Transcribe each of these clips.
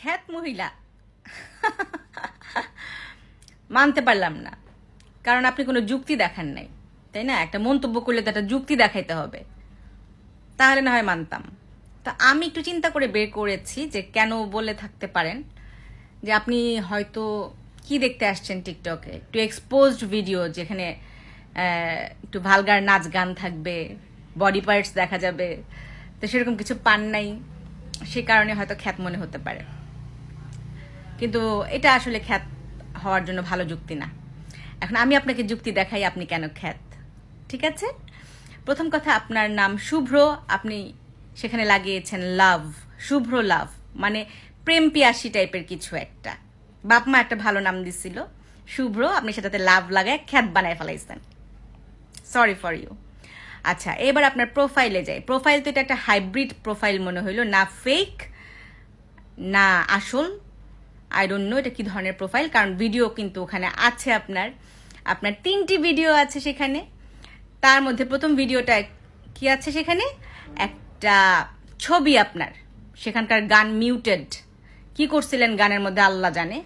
খ্যাত মহিলা। মানতে পারলাম না। কারণ আপনি কোনো যুক্তি দেখান নাই। তাই না? একটা মন্তব্য করলে তো একটা যুক্তি দেখাইতে হবে। তাহলে না হয় মানতাম। তা আমি একটু চিন্তা করে বের করেছি যে কেন বলে থাকতে পারেন। যে আপনি হয়তো কি দেখতে আসছেন টিকটকে? একটু এক্সপোজড ভিডিও যেখানে একটু ভালগার নাচ গান থাকবে বডি পার্টস দেখা যাবে। তো সেরকম কিছু পান নাই। সে কারণে হয়তো খ্যাত মনে হতে পারে। কিন্তু এটা আসলে খ্যাত হওয়ার জন্য ভালো যুক্তি না। এখন আমি আপনাকে যুক্তি দেখাই আপনি কেন খ্যাত, ঠিক আছে? প্রথম কথা, আপনার নাম শুভ্র, আপনি সেখানে লাগিয়েছেন লাভ, শুভ্র লাভ মানে প্রেম পিয়াসী টাইপের কিছু একটা। বাপ মা একটা ভালো নাম দিছিল, শুভ্র, আপনি সেটাতে লাভ লাগায় খ্যাত বানায় ফেলাইছেন। সরি ফর ইউ আচ্ছা এবার আপনার প্রোফাইলে যাই। প্রোফাইল তো এটা একটা হাইব্রিড প্রোফাইল মনে হইল, না ফেক না আসল আই ডোন্ট নো এটা কি ধরনের প্রোফাইল কারণ ভিডিও কিন্তু ওখানে আছে আপনার। আপনার তিনটি ভিডিও আছে সেখানে। তার মধ্যে প্রথম ভিডিওটা কি আছে সেখানে? একটা ছবি আপনার। সেখানকার গান মিউটেড কি করছিলেন গানের মধ্যে আল্লাহ জানে।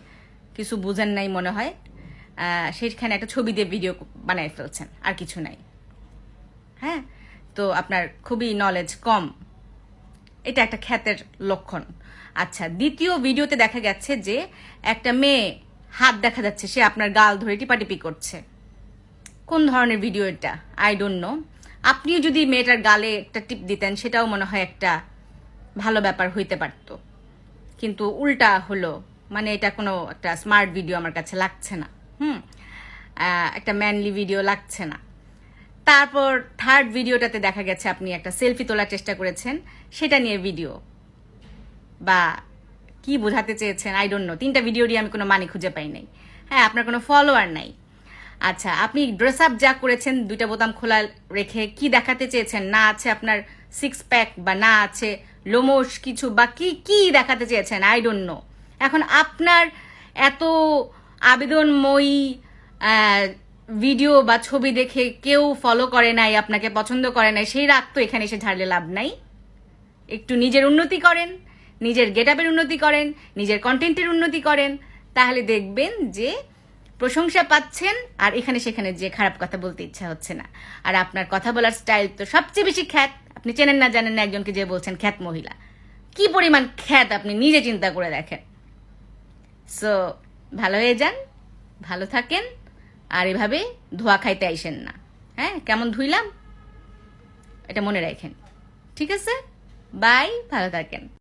কিছু বুঝেন নাই মনে হয়। সেখানে একটা ছবি দিয়ে ভিডিও বানাই ফেলছেন, আর কিছু নাই। হ্যাঁ? তো আপনার খুবই নলেজ কম। এটা একটা খ্যাতের লক্ষণ। আচ্ছা দ্বিতীয় ভিডিওতে দেখা গেছে যে একটা মেয়ে হাত দেখা যাচ্ছে, সে আপনার গাল ধরে টিপাটিপি করছে। কোন ধরনের ভিডিও এটা? আই ডোন্ট নো আপনিও যদি মেয়েটার গালে একটা টিপ দিতেন, সেটাও মনে হয় একটা ভালো ব্যাপার হইতে পারতো। কিন্তু উল্টা হলো মানে এটা কোনো একটা স্মার্ট ভিডিও আমার কাছে লাগছে না। হুম একটা ম্যানলি ভিডিও লাগছে না। তারপর থার্ড ভিডিওটাতে দেখা গেছে আপনি একটা সেলফি তোলার চেষ্টা করেছেন, সেটা নিয়ে ভিডিও বা কি বোঝাতে চেয়েছেন আই ডোন্ট নো তিনটা ভিডিওরই আমি কোনো মানে খুঁজে পাই নাই। হ্যাঁ আপনার কোনো ফলোয়ার নাই। আচ্ছা আপনি ড্রেস আপ যা করেছেন, দুইটা বোতাম খোলা রেখে কি দেখাতে চেয়েছেন? না আছে আপনার সিক্স প্যাক বা না আছে লোমোস কিছু বা কি কি দেখাতে চেয়েছেন? আই ডোন্ট নো এখন আপনার এত আবেদনময়ী ভিডিও বা ছবি দেখে কেউ ফলো করে নাই, আপনাকে পছন্দ করে নাই, সেই রাগ তো এখানে এসে ঝাড়লে লাভ নাই। একটু নিজের উন্নতি করেন, নিজের গেট আপের উন্নতি করেন, নিজের কন্টেন্টের উন্নতি করেন, তাহলে দেখবেন যে প্রশংসা পাচ্ছেন, আর এখানে সেখানে যে খারাপ কথা বলতে ইচ্ছা হচ্ছে না। আর আপনার কথা বলার স্টাইল তো সবচেয়ে বেশি খ্যাত। আপনি চেনেন না জানেন না একজনকে যে বলছেন খ্যাত মহিলা। কি পরিমাণ খ্যাত আপনি নিজে চিন্তা করে দেখেন। সো ভালো হয়ে যান, ভালো থাকেন। আর এভাবে ধোয়া খাইতে আইসেন না। হ্যাঁ কেমন ধুইলাম? এটা মনে রাখেন। ঠিক আছে? বাই, ভালো থাকেন।